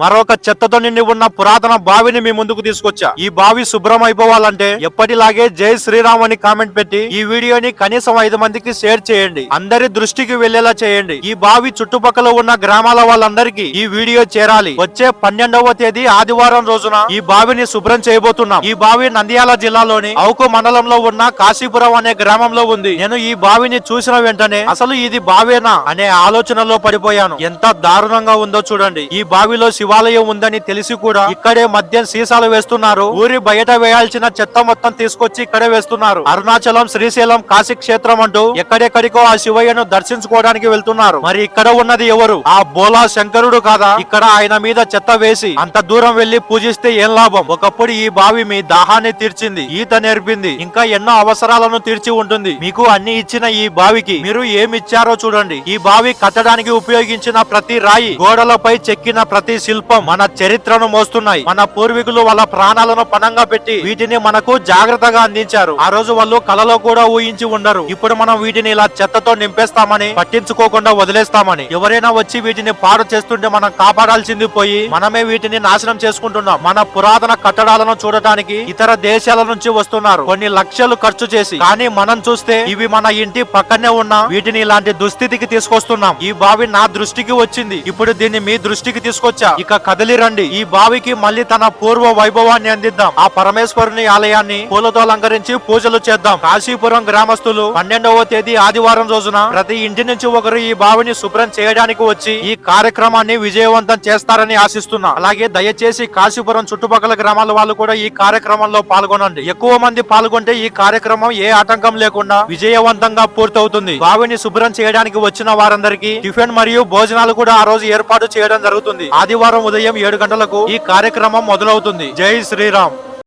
మరొక చెత్తతో నిండి ఉన్న పురాతన బావిని మీ ముందుకు తీసుకొచ్చా? ఈ బావి శుభ్రం అయిపోవాలంటే ఎప్పటిలాగే జై శ్రీరామ్ అని కామెంట్ పెట్టి ఈ వీడియోని కనీసం ఐదు మందికి షేర్ చేయండి. అందరి దృష్టికి వెళ్ళేలా చేయండి. ఈ బావి చుట్టుపక్కల ఉన్న గ్రామాల వాళ్ళందరికీ ఈ వీడియో చేరాలి. వచ్చే పన్నెండవ తేదీ ఆదివారం రోజున ఈ బావిని శుభ్రం చేయబోతున్నాం. ఈ బావి నంద్యాల జిల్లాలోని అవుకు మండలంలో ఉన్న కాశీపురం అనే గ్రామంలో ఉంది. నేను ఈ బావిని చూసిన వెంటనే అసలు ఇది బావేనా అనే ఆలోచనలో పడిపోయాను. ఎంత దారుణంగా ఉందో చూడండి. ఈ బావిలో శివాలయం ఉందని తెలిసి కూడా ఇక్కడే మద్యం సీసాలు వేస్తున్నారు. ఊరి బయట వేయాల్సిన చెత్త మొత్తం తీసుకొచ్చి ఇక్కడే వేస్తున్నారు. అరుణాచలం శ్రీశైలం కాశీ క్షేత్రం అంటూ ఎక్కడెక్కడికో ఆ శివయ్యను దర్శించుకోవడానికి వెళ్తున్నారు. మరి ఇక్కడ ఉన్నది ఎవరు? ఆ బోలా శంకరుడు కాదా? ఇక్కడ ఆయన మీద చెత్త వేసి అంత దూరం వెళ్ళి పూజిస్తే ఏం లాభం? ఒకప్పుడు ఈ బావి మీ దాహాన్ని తీర్చింది ఈత నేర్పింది. ఇంకా ఎన్నో అవసరాలను తీర్చి ఉంటుంది. మీకు అన్ని ఇచ్చిన ఈ బావికి మీరు ఏమి ఇచ్చారో చూడండి. ఈ బావి కట్టడానికి ఉపయోగించిన ప్రతి రాయి గోడలపై చెక్కిన ప్రతి శిల్పం మన చరిత్రను మోస్తున్నాయి. మన పూర్వీకులు వాళ్ళ ప్రాణాలను పణంగా పెట్టి వీటిని మనకు జాగ్రత్తగా అందించారు. ఆ రోజు వాళ్ళు కలలో కూడా ఊహించి ఉండరు. ఇప్పుడు మనం వీటిని ఇలా చెత్తతో నింపేస్తామని పట్టించుకోకుండా వదిలేస్తామని. ఎవరైనా వచ్చి వీటిని పాడు చేస్తుంటే మనం కాపాడాల్సింది పోయి మనమే వీటిని నాశనం చేసుకుంటున్నాం. మన పురాతన కట్టడాలను చూడటానికి ఇతర దేశాల నుంచి వస్తున్నారు. కొన్ని లక్షలు ఖర్చు చేసి. కానీ మనం చూస్తే ఇవి మన ఇంటి పక్కనే ఉన్న వీటిని ఇలాంటి దుస్థితికి తీసుకొస్తున్నాం. ఈ బావి నా దృష్టికి వచ్చింది. ఇప్పుడు దీన్ని మీ దృష్టికి తీసుకొచ్చా? ఇక కదిలి రండి. ఈ బావికి మళ్ళీ తన పూర్వ వైభవాన్ని అందిద్దాం. ఆ పరమేశ్వరుని ఆలయాన్ని పూలతో అలంకరించి పూజలు చేద్దాం. కాశీపురం గ్రామస్తులు పన్నెండవ తేదీ ఆదివారం రోజున ప్రతి ఇంటి నుంచి ఒకరు ఈ బావిని శుభ్రం చేయడానికి వచ్చి ఈ కార్యక్రమాన్ని విజయవంతం చేస్తారని ఆశిస్తున్నా. అలాగే దయచేసి కాశీపురం చుట్టుపక్కల గ్రామాల వాళ్ళు కూడా ఈ కార్యక్రమంలో పాల్గొనండి. ఎక్కువ మంది పాల్గొంటే ఈ కార్యక్రమం ఏ ఆటంకం లేకుండా విజయవంతంగా పూర్తవుతుంది. బావిని శుభ్రం చేయడానికి వచ్చిన వారందరికీ టిఫిన్ మరియు భోజనాలు కూడా ఆ రోజు ఏర్పాటు చేయడం జరుగుతుంది. ఆదివారం ఉదయం ఏడు గంటలకు ఈ కార్యక్రమం మొదలవుతుంది. జై శ్రీరామ్.